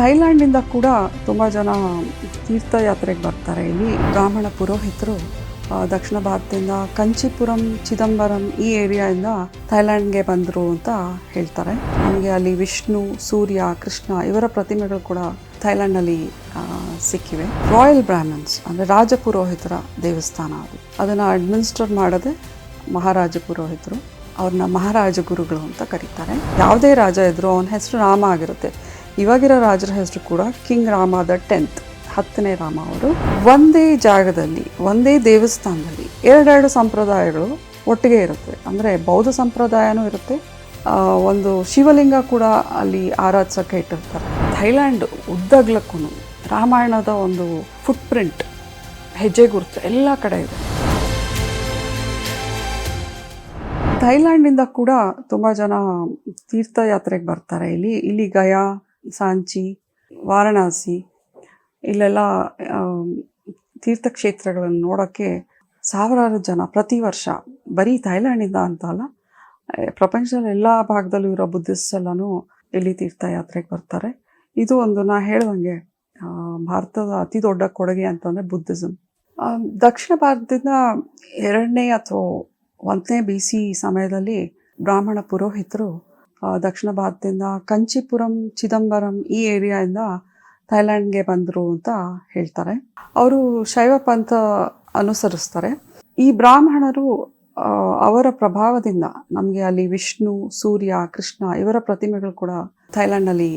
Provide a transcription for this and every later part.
ಥೈಲ್ಯಾಂಡಿಂದ ಕೂಡ ತುಂಬ ಜನ ತೀರ್ಥಯಾತ್ರೆಗೆ ಬರ್ತಾರೆ. ಇಲ್ಲಿ ಬ್ರಾಹ್ಮಣ ಪುರೋಹಿತರು ದಕ್ಷಿಣ ಭಾರತದಿಂದ ಕಂಚಿಪುರಂ, ಚಿದಂಬರಂ ಈ ಏರಿಯಾದಿಂದ ಥೈಲ್ಯಾಂಡ್ಗೆ ಬಂದರು ಅಂತ ಹೇಳ್ತಾರೆ. ನಮಗೆ ಅಲ್ಲಿ ವಿಷ್ಣು, ಸೂರ್ಯ, ಕೃಷ್ಣ ಇವರ ಪ್ರತಿಮೆಗಳು ಕೂಡ ಥೈಲ್ಯಾಂಡ್ನಲ್ಲಿ ಸಿಕ್ಕಿವೆ. ರಾಯಲ್ ಬ್ರಾಹ್ಮಣ್ಸ್ ಅಂದರೆ ರಾಜಪುರೋಹಿತರ ದೇವಸ್ಥಾನ ಅದು. ಅದನ್ನು ಅಡ್ಮಿನಿಸ್ಟರ್ ಮಾಡೋದೇ ಮಹಾರಾಜ ಪುರೋಹಿತರು ಅವ್ರನ್ನ ಮಹಾರಾಜ ಗುರುಗಳು ಅಂತ ಕರೀತಾರೆ. ಯಾವುದೇ ರಾಜ ಇದ್ದರೂ ಅವನ ಹೆಸರು ರಾಮ ಆಗಿರುತ್ತೆ. ಇವಾಗಿರೋ ರಾಜರ ಹೆಸರು ಕೂಡ ಕಿಂಗ್ ರಾಮ ದ ಟೆಂತ್, ಹತ್ತನೇ ರಾಮ ಅವರು. ಒಂದೇ ಜಾಗದಲ್ಲಿ, ಒಂದೇ ದೇವಸ್ಥಾನದಲ್ಲಿ ಎರಡೆರಡು ಸಂಪ್ರದಾಯಗಳು ಒಟ್ಟಿಗೆ ಇರುತ್ತೆ. ಅಂದರೆ ಬೌದ್ಧ ಸಂಪ್ರದಾಯನೂ ಇರುತ್ತೆ. ಒಂದು ಶಿವಲಿಂಗ ಕೂಡ ಅಲ್ಲಿ ಆರಾಧಿಸೋಕೆ ಇಟ್ಟಿರ್ತಾರೆ. ಥೈಲ್ಯಾಂಡ್ ಉದ್ದಗ್ಲಕ್ಕೂ ರಾಮಾಯಣದ ಒಂದು ಫುಟ್ ಪ್ರಿಂಟ್ ಹೆಜ್ಜೆ ಗುರುತು ಎಲ್ಲ ಕಡೆ ಇದೆ. ಥೈಲ್ಯಾಂಡಿಂದ ಕೂಡ ತುಂಬ ಜನ ತೀರ್ಥಯಾತ್ರೆಗೆ ಬರ್ತಾರೆ. ಇಲ್ಲಿ ಇಲ್ಲಿ ಗಯಾ ಸಾಂಚಿ, ವಾರಣಾಸಿ, ಇಲ್ಲೆಲ್ಲ ತೀರ್ಥಕ್ಷೇತ್ರಗಳನ್ನು ನೋಡೋಕ್ಕೆ ಸಾವಿರಾರು ಜನ ಪ್ರತಿ ವರ್ಷ ಬರೀ ಥೈಲ್ಯಾಂಡಿಂದ ಅಂತ ಅಲ್ಲ ಪ್ರಪಂಚದ ಎಲ್ಲ ಭಾಗದಲ್ಲೂ ಇರೋ ಬುದ್ಧಿಸ್ಟ್ ಎಲ್ಲನೂ ಇಲ್ಲಿ ತೀರ್ಥಯಾತ್ರೆಗೆ ಬರ್ತಾರೆ. ಇದು ಒಂದು ನಾ ಹೇಳ್ದಂಗೆ ಭಾರತದ ಅತಿ ದೊಡ್ಡ ಕೊಡುಗೆ ಅಂತಂದರೆ ಬುದ್ಧಿಸಮ್ ದಕ್ಷಿಣ ಭಾರತದಿಂದ ಎರಡನೇ ಅಥವಾ ಒಂದನೇ ಬಿ ಸಿ ಸಮಯದಲ್ಲಿ ಬ್ರಾಹ್ಮಣ ಪುರೋಹಿತರು ದಕ್ಷಿಣ ಭಾರತದಿಂದ ಕಂಚಿಪುರಂ, ಚಿದಂಬರಂ ಈ ಏರಿಯಾದಿಂದ ಥೈಲ್ಯಾಂಡ್ಗೆ ಬಂದರು ಅಂತ ಹೇಳ್ತಾರೆ. ಅವರು ಶೈವ ಪಂಥ ಅನುಸರಿಸ್ತಾರೆ. ಈ ಬ್ರಾಹ್ಮಣರು ಅವರ ಪ್ರಭಾವದಿಂದ ನಮಗೆ ಅಲ್ಲಿ ವಿಷ್ಣು, ಸೂರ್ಯ, ಕೃಷ್ಣ ಇವರ ಪ್ರತಿಮೆಗಳು ಕೂಡ ಥೈಲ್ಯಾಂಡಲ್ಲಿ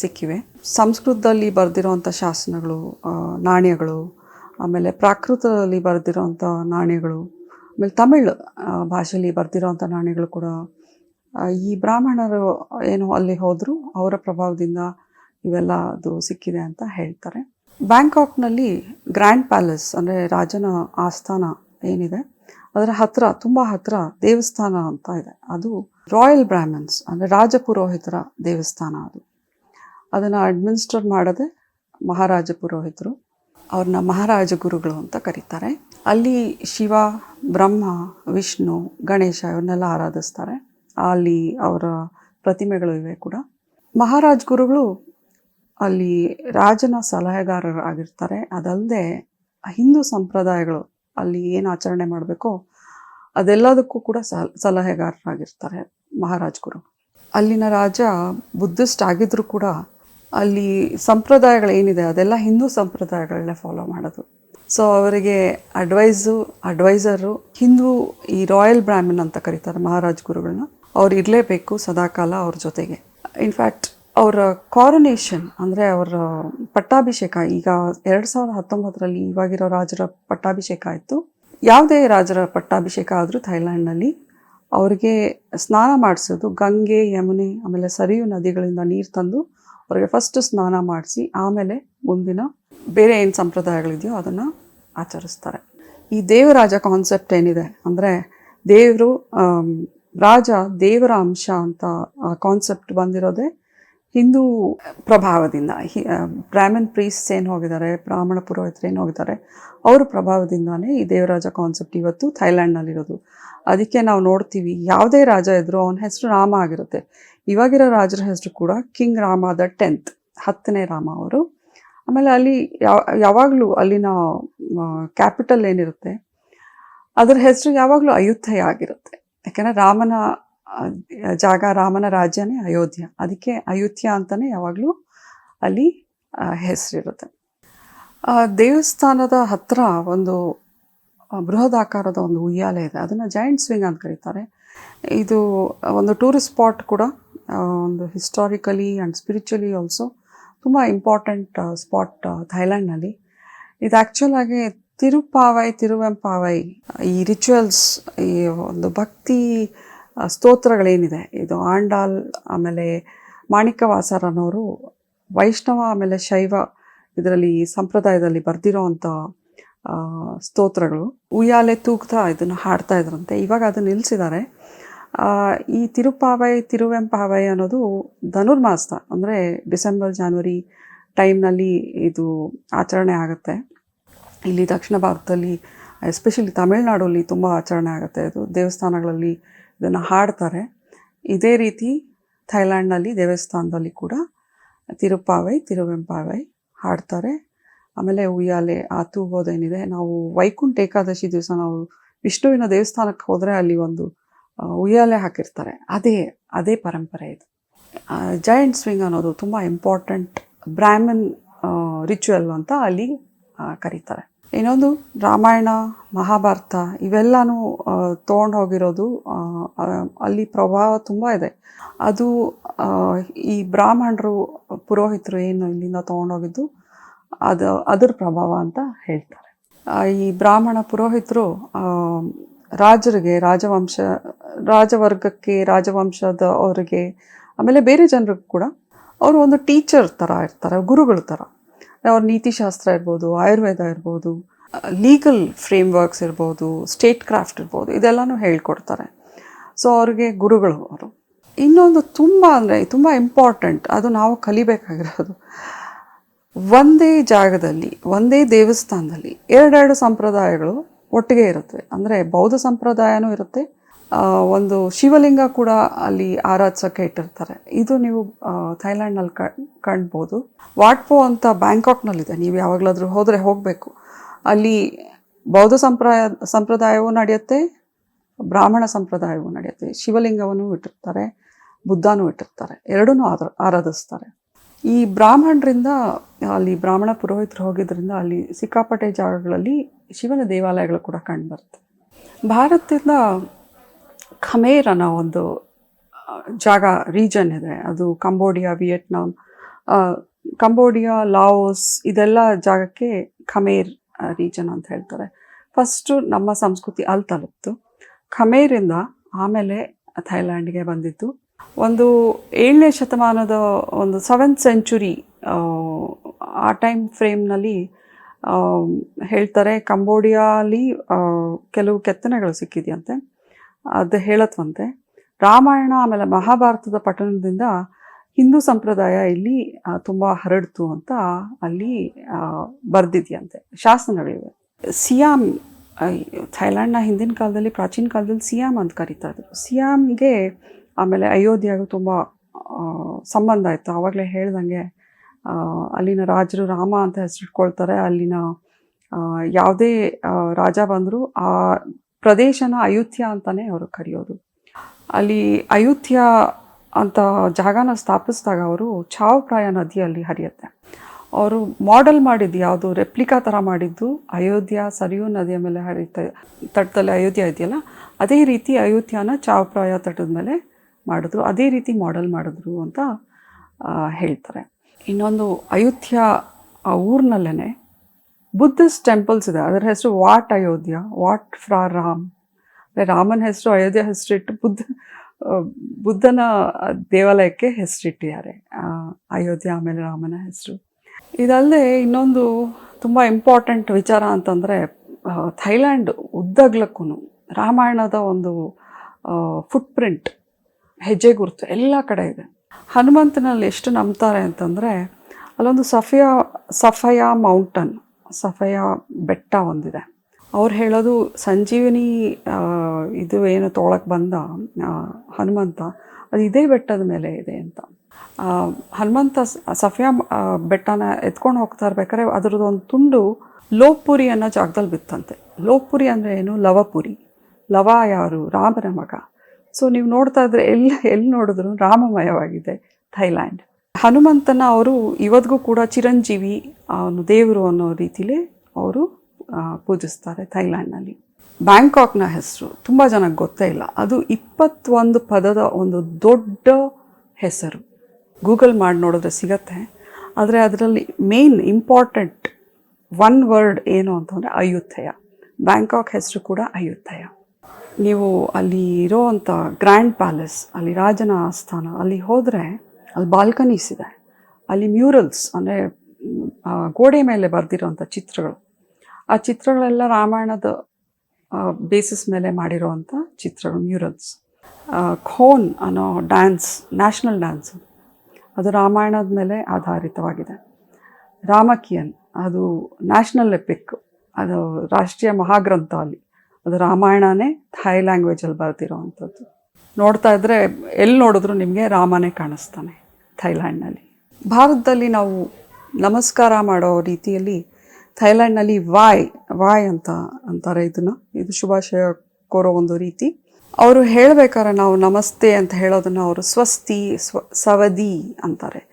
ಸಿಕ್ಕಿವೆ. ಸಂಸ್ಕೃತದಲ್ಲಿ ಬರೆದಿರೋಂಥ ಶಾಸನಗಳು ನಾಣ್ಯಗಳು, ಆಮೇಲೆ ಪ್ರಾಕೃತದಲ್ಲಿ ಬರೆದಿರೋಂಥ ನಾಣ್ಯಗಳು, ಆಮೇಲೆ ತಮಿಳ್ ಭಾಷೆಯಲ್ಲಿ ಬರೆದಿರೋಂಥ ನಾಣ್ಯಗಳು ಕೂಡ ಈ ಬ್ರಾಹ್ಮಣರು ಏನು ಅಲ್ಲಿ ಹೋದ್ರು, ಅವರ ಪ್ರಭಾವದಿಂದ ಇವೆಲ್ಲ ಅದು ಸಿಕ್ಕಿದೆ ಅಂತ ಹೇಳ್ತಾರೆ. ಬ್ಯಾಂಕಾಕ್ನಲ್ಲಿ ಗ್ರ್ಯಾಂಡ್ ಪ್ಯಾಲೇಸ್ ಅಂದರೆ ರಾಜನ ಆಸ್ಥಾನ ಏನಿದೆ, ಅದರ ಹತ್ರ, ತುಂಬ ಹತ್ರ ದೇವಸ್ಥಾನ ಅಂತ ಇದೆ. ಅದು ರಾಯಲ್ ಬ್ರಾಹ್ಮನ್ಸ್ ಅಂದರೆ ರಾಜಪುರೋಹಿತರ ದೇವಸ್ಥಾನ ಅದು. ಅದನ್ನು ಅಡ್ಮಿನಿಸ್ಟರ್ ಮಾಡದೆ ಮಹಾರಾಜ ಪುರೋಹಿತರು ಅವ್ರನ್ನ ಮಹಾರಾಜ ಗುರುಗಳು ಅಂತ ಕರೀತಾರೆ. ಅಲ್ಲಿ ಶಿವ, ಬ್ರಹ್ಮ, ವಿಷ್ಣು, ಗಣೇಶ ಇವನ್ನೆಲ್ಲ ಆರಾಧಿಸ್ತಾರೆ. ಅಲ್ಲಿ ಅವರ ಪ್ರತಿಮೆಗಳು ಇವೆ ಕೂಡ. ಮಹಾರಾಜ್ ಗುರುಗಳು ಅಲ್ಲಿ ರಾಜನ ಸಲಹೆಗಾರರಾಗಿರ್ತಾರೆ ಅದಲ್ಲದೆ ಹಿಂದೂ ಸಂಪ್ರದಾಯಗಳು ಅಲ್ಲಿ ಏನು ಆಚರಣೆ ಮಾಡಬೇಕೋ ಅದೆಲ್ಲದಕ್ಕೂ ಕೂಡ ಸಲ ಸಲಹೆಗಾರರಾಗಿರ್ತಾರೆ ಮಹಾರಾಜ್ ಗುರು. ಅಲ್ಲಿನ ರಾಜ ಬುದ್ಧಿಸ್ಟ್ ಆಗಿದ್ದರೂ ಕೂಡ ಅಲ್ಲಿ ಸಂಪ್ರದಾಯಗಳೇನಿದೆ ಅದೆಲ್ಲ ಹಿಂದೂ ಸಂಪ್ರದಾಯಗಳನ್ನೇ ಫಾಲೋ ಮಾಡೋದು. ಸೊ ಅವರಿಗೆ ಅಡ್ವೈಸು ಅಡ್ವೈಸರು ಹಿಂದೂ ಈ ರಾಯಲ್ ಬ್ರಾಹ್ಮಿನ್ ಅಂತ ಕರೀತಾರೆ ಮಹಾರಾಜ್ ಗುರುಗಳನ್ನ. ಅವ್ರು ಇರಲೇಬೇಕು ಸದಾಕಾಲ ಅವ್ರ ಜೊತೆಗೆ. ಇನ್ಫ್ಯಾಕ್ಟ್ ಅವರ ಕಾರೊನೇಷನ್ ಅಂದರೆ ಅವರ ಪಟ್ಟಾಭಿಷೇಕ, ಈಗ ಎರಡು ಸಾವಿರದ ಹತ್ತೊಂಬತ್ತರಲ್ಲಿ ಇವಾಗಿರೋ ರಾಜರ ಪಟ್ಟಾಭಿಷೇಕ ಆಯಿತು. ಯಾವುದೇ ರಾಜರ ಪಟ್ಟಾಭಿಷೇಕ ಆದರೂ ಥೈಲ್ಯಾಂಡ್ನಲ್ಲಿ ಅವರಿಗೆ ಸ್ನಾನ ಮಾಡಿಸೋದು, ಗಂಗೆ, ಯಮುನೆ, ಆಮೇಲೆ ಸರಿಯು ನದಿಗಳಿಂದ ನೀರು ತಂದು ಅವರಿಗೆ ಫಸ್ಟ್ ಸ್ನಾನ ಮಾಡಿಸಿ, ಆಮೇಲೆ ಮುಂದಿನ ಬೇರೆ ಏನು ಸಂಪ್ರದಾಯಗಳಿದೆಯೋ ಅದನ್ನು ಆಚರಿಸ್ತಾರೆ. ಈ ದೇವರಾಜ ಕಾನ್ಸೆಪ್ಟ್ ಏನಿದೆ ಅಂದರೆ ದೇವರು ರಾಜ ದೇವರ ಅಂಶ ಅಂತ ಕಾನ್ಸೆಪ್ಟ್ ಬಂದಿರೋದೇ ಹಿಂದೂ ಪ್ರಭಾವದಿಂದ. ಬ್ರಾಹ್ಮಣ್ ಪ್ರೀಸ್ ಏನು ಹೋಗಿದ್ದಾರೆ, ಬ್ರಾಹ್ಮಣ ಪುರೋಹಿತರು ಏನು ಹೋಗಿದ್ದಾರೆ, ಅವ್ರ ಪ್ರಭಾವದಿಂದಾನೇ ಈ ದೇವರಾಜ ಕಾನ್ಸೆಪ್ಟ್ ಇವತ್ತು ಥೈಲ್ಯಾಂಡ್ನಲ್ಲಿರೋದು ಅದಕ್ಕೆ ನಾವು ನೋಡ್ತೀವಿ, ಯಾವುದೇ ರಾಜ ಇದ್ದರೂ ಅವನ ಹೆಸರು ರಾಮ ಆಗಿರುತ್ತೆ. ಇವಾಗಿರೋ ರಾಜರ ಹೆಸರು ಕೂಡ ಕಿಂಗ್ ರಾಮ ದ ಟೆಂತ್, ಹತ್ತನೇ ರಾಮ ಅವರು. ಆಮೇಲೆ ಅಲ್ಲಿ ಯಾವ ಯಾವಾಗಲೂ ಅಲ್ಲಿನ ಕ್ಯಾಪಿಟಲ್ ಏನಿರುತ್ತೆ, ಅದರ ಹೆಸರು ಯಾವಾಗಲೂ ಅಯೋಧ್ಯೆ ಆಗಿರುತ್ತೆ. ಯಾಕೆಂದರೆ ರಾಮನ ಜಾಗ ರಾಮನ ರಾಜ್ಯನೇ ಅಯೋಧ್ಯ. ಅದಕ್ಕೆ ಅಯೋಧ್ಯ ಅಂತಲೇ ಯಾವಾಗಲೂ ಅಲ್ಲಿ ಹೆಸರಿರುತ್ತೆ. ದೇವಸ್ಥಾನದ ಹತ್ರ ಒಂದು ಬೃಹದಾಕಾರದ ಒಂದು ಉಯ್ಯಾಲೆ ಇದೆ. ಅದನ್ನು ಜಾಯಿಂಟ್ ಸ್ವಿಂಗ್ ಅಂತ ಕರೀತಾರೆ. ಇದು ಒಂದು ಟೂರಿಸ್ಟ್ ಸ್ಪಾಟ್ ಕೂಡ ಒಂದು ಹಿಸ್ಟಾರಿಕಲಿ ಆ್ಯಂಡ್ ಸ್ಪಿರಿಚುಲಿ ಆಲ್ಸೋ ತುಂಬ ಇಂಪಾರ್ಟೆಂಟ್ ಸ್ಪಾಟ್ ಥೈಲ್ಯಾಂಡ್ನಲ್ಲಿ ಇದು ಆ್ಯಕ್ಚುಲ್ ಆಗಿ ತಿರುಪಾವೈ, ತಿರುವೆಂಪಾವೈ, ಈ ರಿಚುವಲ್ಸ್ ಈ ಒಂದು ಭಕ್ತಿ ಸ್ತೋತ್ರಗಳೇನಿದೆ. ಇದು ಆಂಡಾಲ್, ಆಮೇಲೆ ಮಾಣಿಕವಾಸರ್ ಅನ್ನೋರು ವೈಷ್ಣವ, ಆಮೇಲೆ ಶೈವ, ಇದರಲ್ಲಿ ಸಂಪ್ರದಾಯದಲ್ಲಿ ಬರ್ದಿರೋವಂಥ ಸ್ತೋತ್ರಗಳು. ಉಯ್ಯಾಲೆ ತೂಗ್ತಾ ಇದನ್ನು ಹಾಡ್ತಾ ಇದ್ರಂತೆ. ಇವಾಗ ಅದು ನಿಲ್ಲಿಸಿದ್ದಾರೆ ಈ ತಿರುಪಾವೈ, ತಿರುವೆಂಪಾವೈ ಅನ್ನೋದು ಧನುರ್ಮಾಸ, ಅಂದರೆ ಡಿಸೆಂಬರ್, ಜಾನ್ವರಿ ಟೈಮ್ನಲ್ಲಿ ಇದು ಆಚರಣೆ ಆಗುತ್ತೆ. ಇಲ್ಲಿ ದಕ್ಷಿಣ ಭಾರತದಲ್ಲಿ ಎಸ್ಪೆಷಲಿ ತಮಿಳ್ನಾಡಲ್ಲಿ ತುಂಬ ಆಚರಣೆ ಆಗುತ್ತೆ ಅದು. ದೇವಸ್ಥಾನಗಳಲ್ಲಿ ಇದನ್ನು ಹಾಡ್ತಾರೆ. ಇದೇ ರೀತಿ ಥೈಲ್ಯಾಂಡ್ನಲ್ಲಿ ದೇವಸ್ಥಾನದಲ್ಲಿ ಕೂಡ ತಿರುಪಾವೈ ತಿರುವೆಂಪಾವೈ ಹಾಡ್ತಾರೆ. ಆಮೇಲೆ ಉಯ್ಯಾಲೆ, ಆತು ಹೋದೇನಿದೆ. ನಾವು ವೈಕುಂಠ ಏಕಾದಶಿ ದಿವಸ ನಾವು ವಿಷ್ಣುವಿನ ದೇವಸ್ಥಾನಕ್ಕೆ ಹೋದರೆ ಅಲ್ಲಿ ಒಂದು ಉಯ್ಯಾಲೆ ಹಾಕಿರ್ತಾರೆ. ಅದೇ ಅದೇ ಪರಂಪರೆ ಇದು. ಜೈಂಟ್ ಸ್ವಿಂಗ್ ಅನ್ನೋದು ತುಂಬ ಇಂಪಾರ್ಟೆಂಟ್ ಬ್ರಾಹ್ಮನ್ ರಿಚುವಲ್ ಅಂತ ಅಲ್ಲಿ ಕರೀತಾರೆ. ಇನ್ನೊಂದು ರಾಮಾಯಣ, ಮಹಾಭಾರತ ಇವೆಲ್ಲನೂ ತೊಗೊಂಡು ಹೋಗಿರೋದು ಅಲ್ಲಿ ಪ್ರಭಾವ ತುಂಬ ಇದೆ. ಅದು ಈ ಬ್ರಾಹ್ಮಣರು, ಪುರೋಹಿತರು ಏನು ಇಲ್ಲಿಂದ ತೊಗೊಂಡೋಗಿದ್ದು ಅದು, ಅದ್ರ ಪ್ರಭಾವ ಅಂತ ಹೇಳ್ತಾರೆ. ಈ ಬ್ರಾಹ್ಮಣ ಪುರೋಹಿತರು ರಾಜರಿಗೆ, ರಾಜವಂಶ, ರಾಜವರ್ಗಕ್ಕೆ, ರಾಜವಂಶದ ಅವರಿಗೆ, ಆಮೇಲೆ ಬೇರೆ ಜನರಿಗೂ ಕೂಡ, ಅವರು ಒಂದು ಟೀಚರ್ ಥರ ಇರ್ತಾರೆ, ಗುರುಗಳ ಥರ ಅವ್ರ ನೀತಿಶಾಸ್ತ್ರ ಇರ್ಬೋದು, ಆಯುರ್ವೇದ ಇರ್ಬೋದು ಲೀಗಲ್ ಫ್ರೇಮ್ ವರ್ಕ್ಸ್ ಇರ್ಬೋದು ಸ್ಟೇಟ್ ಕ್ರಾಫ್ಟ್ ಇರ್ಬೋದು, ಇದೆಲ್ಲನೂ ಹೇಳ್ಕೊಡ್ತಾರೆ. ಸೊ ಅವ್ರಿಗೆ ಗುರುಗಳು ಅವರು. ಇನ್ನೊಂದು ತುಂಬ ಅಂದರೆ ತುಂಬ ಇಂಪಾರ್ಟೆಂಟ್ ಅದು ನಾವು ಕಲಿಬೇಕಾಗಿರೋದು. ಒಂದೇ ಜಾಗದಲ್ಲಿ, ಒಂದೇ ದೇವಸ್ಥಾನದಲ್ಲಿ ಎರಡೆರಡು ಸಂಪ್ರದಾಯಗಳು ಒಟ್ಟಿಗೆ ಇರುತ್ತವೆ ಅಂದರೆ ಬೌದ್ಧ ಸಂಪ್ರದಾಯನೂ ಇರುತ್ತೆ ಒಂದು ಶಿವಲಿಂಗ ಕೂಡ ಅಲ್ಲಿ ಆರಾಧಿಸೋಕ್ಕೆ ಇಟ್ಟಿರ್ತಾರೆ. ಇದು ನೀವು ಥೈಲ್ಯಾಂಡ್ನಲ್ಲಿ ಕಾಣ್ಬೋದು. ವಾಟ್ಪೋ ಅಂತ ಬ್ಯಾಂಕಾಕ್ನಲ್ಲಿದೆ. ನೀವು ಯಾವಾಗಲಾದರೂ ಹೋದರೆ ಹೋಗಬೇಕು. ಅಲ್ಲಿ ಬೌದ್ಧ ಸಂಪ್ರಾಯ ಸಂಪ್ರದಾಯವೂ ನಡೆಯುತ್ತೆ, ಬ್ರಾಹ್ಮಣ ಸಂಪ್ರದಾಯವೂ ನಡೆಯುತ್ತೆ. ಶಿವಲಿಂಗವನ್ನು ಇಟ್ಟಿರ್ತಾರೆ, ಬುದ್ಧನೂ ಇಟ್ಟಿರ್ತಾರೆ ಎರಡೂ ಆರ ಆರಾಧಿಸ್ತಾರೆ. ಈ ಬ್ರಾಹ್ಮಣರಿಂದ, ಅಲ್ಲಿ ಬ್ರಾಹ್ಮಣ ಪುರೋಹಿತರು ಹೋಗಿದ್ದರಿಂದ ಅಲ್ಲಿ ಸಿಕ್ಕಾಪಟ್ಟೆ ಜಾಗಗಳಲ್ಲಿ ಶಿವನ ದೇವಾಲಯಗಳು ಕೂಡ ಕಂಡುಬರುತ್ತೆ ಭಾರತದಿಂದ ಖಮೇರ್ ಅನ್ನೋ ಒಂದು ಜಾಗ, ರೀಜನ್ ಇದೆ. ಅದು ಕಂಬೋಡಿಯಾ, ವಿಯೆಟ್ನಾಂ. ಕಂಬೋಡಿಯಾ, ಲಾವೋಸ್ ಇದೆಲ್ಲ ಜಾಗಕ್ಕೆ ಖಮೇರ್ ರೀಜನ್ ಅಂತ ಹೇಳ್ತಾರೆ. ಫಸ್ಟು ನಮ್ಮ ಸಂಸ್ಕೃತಿ ಅಲ್ಲಿ ತಲುಪ್ತು. ಖಮೇರಿಂದ ಆಮೇಲೆ ಥೈಲ್ಯಾಂಡ್ಗೆ ಬಂದಿತ್ತು ಒಂದು ಏಳನೇ ಶತಮಾನದ ಒಂದು ಸೆವೆಂತ್ ಸೆಂಚುರಿ, ಆ ಟೈಮ್ ಫ್ರೇಮ್ನಲ್ಲಿ ಹೇಳ್ತಾರೆ ಕಂಬೋಡಿಯಾಲಿ ಕೆಲವು ಕೆತ್ತನೆಗಳು ಸಿಕ್ಕಿದೆಯಂತೆ. ಅದು ಹೇಳತ್ವಂತೆ, ರಾಮಾಯಣ ಆಮೇಲೆ ಮಹಾಭಾರತದ ಪಠಣದಿಂದ ಹಿಂದೂ ಸಂಪ್ರದಾಯ ಇಲ್ಲಿ ತುಂಬ ಹರಡ್ತು ಅಂತ ಅಲ್ಲಿ ಬರೆದಿದೆಯಂತೆ. ಶಾಸನಗಳಿವೆ. ಸಿಯಾಮ್ ಥೈಲ್ಯಾಂಡ್ನ ಹಿಂದಿನ ಕಾಲದಲ್ಲಿ, ಪ್ರಾಚೀನ ಕಾಲದಲ್ಲಿ ಸಿಯಾಮ್ ಅಂತ ಕರೀತಾ ಇದ್ರು. ಸಿಯಾಮ್ಗೆ ಆಮೇಲೆ ಅಯೋಧ್ಯೆಗೂ ತುಂಬ ಸಂಬಂಧ ಇತ್ತು. ಆವಾಗಲೇ ಹೇಳ್ದಂಗೆ ಅಲ್ಲಿನ ರಾಜರು ರಾಮ ಅಂತ ಹೆಸರಿಟ್ಕೊಳ್ತಾರೆ. ಅಲ್ಲಿನ ಯಾವುದೇ ರಾಜ ಬಂದರೂ ಆ ಪ್ರದೇಶನ ಅಯೋಧ್ಯ ಅಂತಾನೆ ಅವರು ಕರೆಯೋದು. ಅಲ್ಲಿ ಅಯೋಧ್ಯ ಅಂತ ಜಾಗನ ಸ್ಥಾಪಿಸಿದಾಗ ಅವರು ಛಾವಪ್ರಾಯ ನದಿಯಲ್ಲಿ ಹರಿಯುತ್ತೆ. ಅವರು ಮಾಡೆಲ್ ಮಾಡಿದ್ದು ಯಾವುದು ರೆಪ್ಲಿಕಾ ಥರ ಮಾಡಿದ್ದು ಅಯೋಧ್ಯ ಸರಿಯೂ ನದಿಯ ಮೇಲೆ ಹರಿಯುತ್ತೆ. ತಟದಲ್ಲಿ ಅಯೋಧ್ಯ ಇದೆಯಲ್ಲ, ಅದೇ ರೀತಿ ಅಯೋಧ್ಯನ ಚಾವಪ್ರಾಯ ತಟದ ಮೇಲೆ ಮಾಡಿದ್ರು, ಅದೇ ರೀತಿ ಮಾಡೆಲ್ ಮಾಡಿದ್ರು ಅಂತ ಹೇಳ್ತಾರೆ. ಇನ್ನೊಂದು ಅಯೋಧ್ಯ ಆ ಊರಿನಲ್ಲೇ ಬುದ್ಧಿಸ್ಟ್ ಟೆಂಪಲ್ಸ್ ಇದೆ. ಅದರ ಹೆಸರು Wat Ayodhya Wat Phra Ram ಅಂದರೆ ರಾಮನ ಹೆಸರು ಅಯೋಧ್ಯ ಹೆಸರಿಟ್ಟು ಬುದ್ಧ ಬುದ್ಧನ ದೇವಾಲಯಕ್ಕೆ ಹೆಸರಿಟ್ಟಿದ್ದಾರೆ. ಅಯೋಧ್ಯೆ ಆಮೇಲೆ ರಾಮನ ಹೆಸರು. ಇದಲ್ಲದೆ ಇನ್ನೊಂದು ತುಂಬ ಇಂಪಾರ್ಟೆಂಟ್ ವಿಚಾರ ಅಂತಂದರೆ ಥೈಲ್ಯಾಂಡ್ ಉದ್ದಗ್ಲಕ್ಕೂ ರಾಮಾಯಣದ ಒಂದು ಫುಟ್ ಪ್ರಿಂಟ್ ಹೆಜ್ಜೆ ಗುರುತು ಎಲ್ಲ ಕಡೆ ಇದೆ. ಹನುಮಂತನಲ್ಲಿ ಎಷ್ಟು ನಂಬ್ತಾರೆ ಅಂತಂದರೆ, ಅಲ್ಲೊಂದು ಸಫಿಯಾ ಸಫಯಾ ಮೌಂಟನ್ ಸಫಯಾ ಬೆಟ್ಟ ಒಂದಿದೆ. ಅವ್ರು ಹೇಳೋದು ಸಂಜೀವಿನಿ ಇದು ಏನು ತೊಗೊಳಕ್ಕೆ ಬಂದ ಹನುಮಂತ, ಅದು ಇದೇ ಬೆಟ್ಟದ ಮೇಲೆ ಇದೆ ಅಂತ. ಹನುಮಂತ ಸಫಿಯಾ ಬೆಟ್ಟನ ಎತ್ಕೊಂಡು ಹೋಗ್ತಾ ಇರ್ಬೇಕಾದ್ರೆ ಅದರದ್ದು ಒಂದು ತುಂಡು ಲೋಪುರಿ ಅನ್ನೋ ಜಾಗದಲ್ಲಿ ಬಿತ್ತಂತೆ. ಲೋಪುರಿ ಅಂದರೆ ಏನು? ಲವಪುರಿ. ಲವ ಯಾರು? ರಾಮನ ಮಗ. ಸೊ ನೀವು ನೋಡ್ತಾ ಇದ್ರೆ ಎಲ್ಲ, ಎಲ್ಲಿ ನೋಡಿದ್ರು ರಾಮಮಯವಾಗಿದೆ ಥೈಲ್ಯಾಂಡ್. ಹನುಮಂತನ ಅವರು ಇವತ್ತಿಗೂ ಕೂಡ ಚಿರಂಜೀವಿ ಅವನು ದೇವರು ಅನ್ನೋ ರೀತಿಲಿ ಅವರು ಪೂಜಿಸ್ತಾರೆ ಥೈಲ್ಯಾಂಡ್ನಲ್ಲಿ. ಬ್ಯಾಂಕಾಕ್ನ ಹೆಸರು ತುಂಬ ಜನಕ್ಕೆ ಗೊತ್ತೇ ಇಲ್ಲ. ಅದು ಇಪ್ಪತ್ತೊಂದು ಪದದ ಒಂದು ದೊಡ್ಡ ಹೆಸರು. ಗೂಗಲ್ ಮಾಡಿ ನೋಡಿದ್ರೆ ಸಿಗತ್ತೆ. ಆದರೆ ಅದರಲ್ಲಿ ಮೇನ್ ಇಂಪಾರ್ಟೆಂಟ್ ಒನ್ ವರ್ಡ್ ಏನು ಅಂತಂದರೆ ಅಯೋಧ್ಯೆಯ ಬ್ಯಾಂಕಾಕ್ ಹೆಸರು ಕೂಡ ಅಯೋಧ್ಯೆಯ ನೀವು ಅಲ್ಲಿ ಇರೋವಂಥ ಗ್ರ್ಯಾಂಡ್ ಪ್ಯಾಲೇಸ್, ಅಲ್ಲಿ ರಾಜನ ಆಸ್ಥಾನ ಅಲ್ಲಿ ಹೋದರೆ ಅಲ್ಲಿ ಬಾಲ್ಕನೀಸ್ ಇದೆ. ಅಲ್ಲಿ ಮ್ಯೂರಲ್ಸ್ ಅಂದರೆ ಗೋಡೆ ಮೇಲೆ ಬರೆದಿರೋಂಥ ಚಿತ್ರಗಳು. ಆ ಚಿತ್ರಗಳೆಲ್ಲ ರಾಮಾಯಣದ ಬೇಸಿಸ್ ಮೇಲೆ ಮಾಡಿರೋವಂಥ ಚಿತ್ರಗಳು ಮ್ಯೂರಲ್ಸ್ ಖೋನ್ ಅನ್ನೋ ಡ್ಯಾನ್ಸ್ ನ್ಯಾಷನಲ್ ಡ್ಯಾನ್ಸ್ ಅದು ರಾಮಾಯಣದ ಮೇಲೆ ಆಧಾರಿತವಾಗಿದೆ. ರಾಮಕಿಯನ್, ಅದು ನ್ಯಾಷನಲ್ ಎಪಿಕ್ ಅದು ರಾಷ್ಟ್ರೀಯ ಮಹಾಗ್ರಂಥ ಅಲ್ಲಿ. ಅದು ರಾಮಾಯಣನೇ ಥಾಯ್ ಲ್ಯಾಂಗ್ವೇಜಲ್ಲಿ ಬರ್ತಿರೋವಂಥದ್ದು ನೋಡ್ತಾ ಇದ್ದರೆ ಎಲ್ಲಿ ನೋಡಿದ್ರು ನಿಮಗೆ ರಾಮನೇ ಕಾಣಿಸ್ತಾನೆ. ಥೈಲ್ಯಾಂಡ್ನಲ್ಲಿ. ಭಾರತದಲ್ಲಿ ನಾವು ನಮಸ್ಕಾರ ಮಾಡೋ ರೀತಿಯಲ್ಲಿ ಥೈಲ್ಯಾಂಡ್ನಲ್ಲಿ ವಾಯ್ ವಾಯ್ ಅಂತ ಅಂತಾರೆ ಇದನ್ನು. ಇದು ಶುಭಾಶಯ ಕೋರೋ ಒಂದು ರೀತಿ. ಅವರು ಹೇಳಬೇಕಾದ್ರೆ ನಾವು ನಮಸ್ತೆ ಅಂತ ಹೇಳೋದನ್ನು ಅವರು ಸ್ವಸ್ತಿ, ಸ್ವ, ಸವದಿ ಅಂತಾರೆ.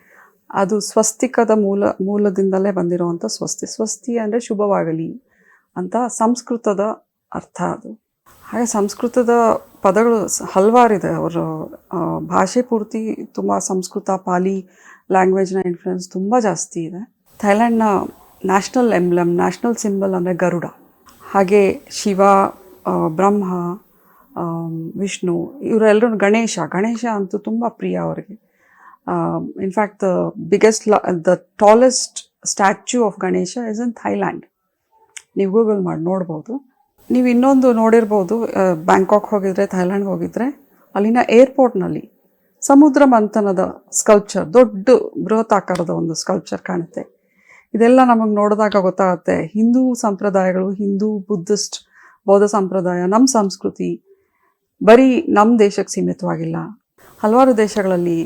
ಅದು ಸ್ವಸ್ತಿಕದ ಮೂಲ, ಮೂಲದಿಂದಲೇ ಬಂದಿರುವಂಥ ಸ್ವಸ್ತಿ. ಸ್ವಸ್ತಿ ಅಂದರೆ ಶುಭವಾಗಲಿ ಅಂತ ಸಂಸ್ಕೃತದ ಅರ್ಥ ಅದು. ಹಾಗೆ ಸಂಸ್ಕೃತದ ಪದಗಳು ಹಲವಾರಿದೆ ಅವರು ಭಾಷೆ ಪೂರ್ತಿ ತುಂಬ ಸಂಸ್ಕೃತ, ಪಾಲಿ ಲ್ಯಾಂಗ್ವೇಜ್ನ ಇನ್ಫ್ಲುಯೆನ್ಸ್ ತುಂಬ ಜಾಸ್ತಿ ಇದೆ. ಥೈಲ್ಯಾಂಡ್ನ ನ್ಯಾಷನಲ್ ಎಂಬ್ಲಮ್, ನ್ಯಾಷನಲ್ ಸಿಂಬಲ್ ಅಂದರೆ ಗರುಡ. ಹಾಗೆ ಶಿವ ಬ್ರಹ್ಮ ವಿಷ್ಣು ಇವರೆಲ್ಲರೂ ಗಣೇಶ. ಗಣೇಶ ಅಂತೂ ತುಂಬ ಪ್ರಿಯ ಅವರಿಗೆ. In fact the biggest the tallest statue of Ganesha is in Thailand ನೀವು ಗೂಗಲ್ ಮಾಡಿ, ನೋಡ್ಬೋದು. ನೀವು ಇನ್ನೊಂದು ನೋಡಿರ್ಬೋದು ಬ್ಯಾಂಕಾಕ್ ಹೋಗಿದ್ರೆ ಥೈಲ್ಯಾಂಡ್ ಹೋಗಿದ್ರೆ, ಅಲ್ಲಿನ ಏರ್ಪೋರ್ಟ್ನಲ್ಲಿ ಸಮುದ್ರ ಮಂಥನದ ಸ್ಕಲ್ಪ್ಚರ್, ದೊಡ್ಡ ಬೃಹತ್ ಆಕಾರದ ಒಂದು ಸ್ಕಲ್ಪ್ಚರ್ ಕಾಣುತ್ತೆ. ಇದೆಲ್ಲ ನಮಗೆ ನೋಡಿದಾಗ ಗೊತ್ತಾಗುತ್ತೆ, ಹಿಂದೂ ಸಂಪ್ರದಾಯಗಳು, ಹಿಂದೂ ಬುದ್ಧಿಸ್ಟ್, ಬೌದ್ಧ ಸಂಪ್ರದಾಯ ನಮ್ಮ ಸಂಸ್ಕೃತಿ, ಬರೀ ನಮ್ಮ ದೇಶಕ್ಕೆ ಸೀಮಿತವಾಗಿಲ್ಲ. ಹಲವಾರು ದೇಶಗಳಲ್ಲಿ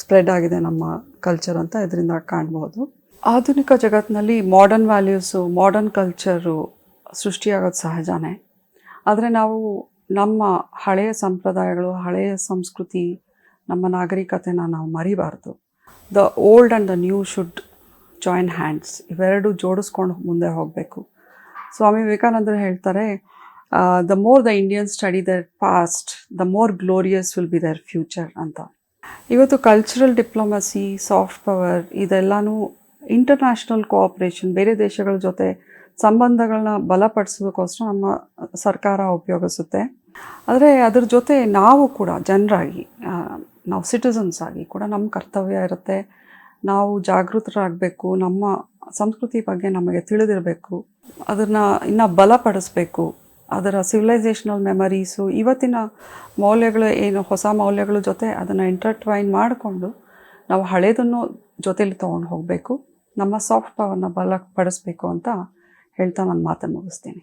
ಸ್ಪ್ರೆಡ್ ಆಗಿದೆ ನಮ್ಮ ಕಲ್ಚರ್ ಅಂತ ಇದರಿಂದ ಕಾಣ್ಬೋದು. ಆಧುನಿಕ ಜಗತ್ತಿನಲ್ಲಿ ಮಾಡರ್ನ್ ವ್ಯಾಲ್ಯೂಸು ಮಾಡರ್ನ್ ಕಲ್ಚರು ಸೃಷ್ಟಿಯಾಗೋದು ಸಹಜನೇ. ಆದರೆ ನಾವು ನಮ್ಮ ಹಳೆಯ ಸಂಪ್ರದಾಯಗಳು, ಹಳೆಯ ಸಂಸ್ಕೃತಿ, ನಮ್ಮ ನಾಗರಿಕತೆನ ನಾವು ಮರಿಬಾರ್ದು. The old and the new should join hands ಇವೆರಡು ಜೋಡಿಸ್ಕೊಂಡು ಮುಂದೆ ಹೋಗಬೇಕು. ಸ್ವಾಮಿ ವಿವೇಕಾನಂದರು ಹೇಳ್ತಾರೆ the more the Indian study their past the more glorious will be their future ಅಂತ. ಇವತ್ತು ಕಲ್ಚರಲ್ ಡಿಪ್ಲೊಮಸಿ ಸಾಫ್ಟ್ ಪವರ್ ಇದೆಲ್ಲನೂ ಇಂಟರ್ನ್ಯಾಷನಲ್ ಕೋಆಪ್ರೇಷನ್ ಬೇರೆ ದೇಶಗಳ ಜೊತೆ ಸಂಬಂಧಗಳನ್ನ ಬಲಪಡಿಸೋದಕ್ಕೋಸ್ಕರ ನಮ್ಮ ಸರ್ಕಾರ ಉಪಯೋಗಿಸುತ್ತೆ. ಆದರೆ ಅದ್ರ ಜೊತೆ ನಾವು ಕೂಡ ಜನರಾಗಿ ನಾವು ಸಿಟಿಸನ್ಸ್ ಆಗಿ ಕೂಡ ನಮ್ಮ ಕರ್ತವ್ಯ ಇರುತ್ತೆ. ನಾವು ಜಾಗೃತರಾಗಬೇಕು, ನಮ್ಮ ಸಂಸ್ಕೃತಿ ಬಗ್ಗೆ ನಮಗೆ ತಿಳಿದಿರಬೇಕು, ಅದನ್ನು ಇನ್ನು ಬಲಪಡಿಸ್ಬೇಕು, ಅದರ ಸಿವಿಲೈಸೇಷನಲ್ ಮೆಮರೀಸು ಇವತ್ತಿನ ಮೌಲ್ಯಗಳು ಏನು, ಹೊಸ ಮೌಲ್ಯಗಳ ಜೊತೆ ಅದನ್ನು ಇಂಟರ್ಟ್ವೈನ್ ಮಾಡಿಕೊಂಡು ನಾವು ಹಳೆಯದನ್ನು ಜೊತೆಲಿ ತೊಗೊಂಡು ಹೋಗಬೇಕು, ನಮ್ಮ ಸಾಫ್ಟ್ ಪವರ್ನ ಬಲಪಡಿಸ್ಬೇಕು ಅಂತ ಹೇಳ್ತಾ ನಾನು ಮಾತನ್ನು ಮುಗಿಸ್ತೀನಿ.